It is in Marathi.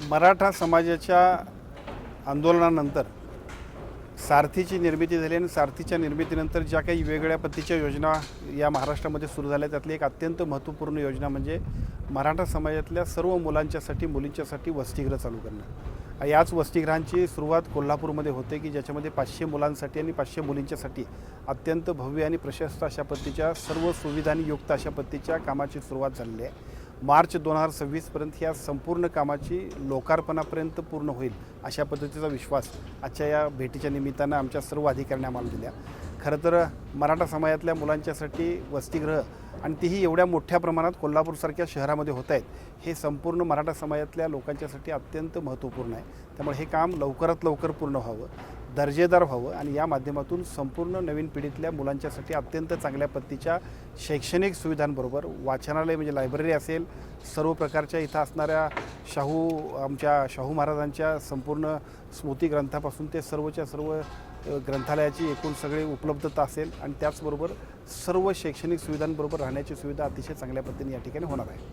मराठा समाजाच्या आंदोलनानंतर सारथीची निर्मिती झाली आणि सारथीच्या निर्मितीनंतर ज्या काही वेगवेगळ्या पद्धतीच्या योजना या महाराष्ट्रामध्ये सुरू झाल्या त्यातली एक अत्यंत महत्त्वपूर्ण योजना म्हणजे मराठा समाजातल्या सर्व मुलांच्यासाठी मुलींच्यासाठी वसतिगृह चालू करणं. याच वसतिगृहांची सुरुवात कोल्हापूरमध्ये होते की ज्याच्यामध्ये पाचशे मुलांसाठी आणि पाचशे मुलींच्यासाठी अत्यंत भव्य आणि प्रशस्त अशा पद्धतीच्या सर्व सुविधांनी युक्त अशा पद्धतीच्या कामाची सुरुवात झालेली आहे. मार्च दोन हजार सव्वीसपर्यंत या संपूर्ण कामाची लोकार्पणापर्यंत पूर्ण होईल अशा पद्धतीचा विश्वास आजच्या या भेटीच्या निमित्तानं आमच्या सर्व अधिकाऱ्यांनी आम्हाला दिल्या खरं तर मराठा समाजातल्या मुलांच्यासाठी वसतिगृह आणि तीही एवढ्या मोठ्या प्रमाणात कोल्हापूरसारख्या शहरामध्ये होत आहेत हे संपूर्ण मराठा समाजातल्या लोकांच्यासाठी अत्यंत महत्त्वपूर्ण आहे. त्यामुळे हे काम लवकरात लवकर पूर्ण व्हावं. दर्जेदार व्हावं आणि या माध्यमातून संपूर्ण नवीन पिढीतल्या मुलांच्यासाठी अत्यंत चांगल्या पद्धतीच्या शैक्षणिक सुविधांबरोबर वाचनालय म्हणजे लायब्ररी असेल सर्व प्रकारच्या इथं असणाऱ्या शाहू आमच्या शाहू महाराजांच्या संपूर्ण स्मृती ग्रंथापासून ते सर्वच्या सर्व ग्रंथालयाची एकूण सगळी उपलब्धता असेल आणि त्याचबरोबर सर्व शैक्षणिक सुविधांबरोबर राहण्याची सुविधा अतिशय चांगल्या पद्धतीने या ठिकाणी होणार आहे.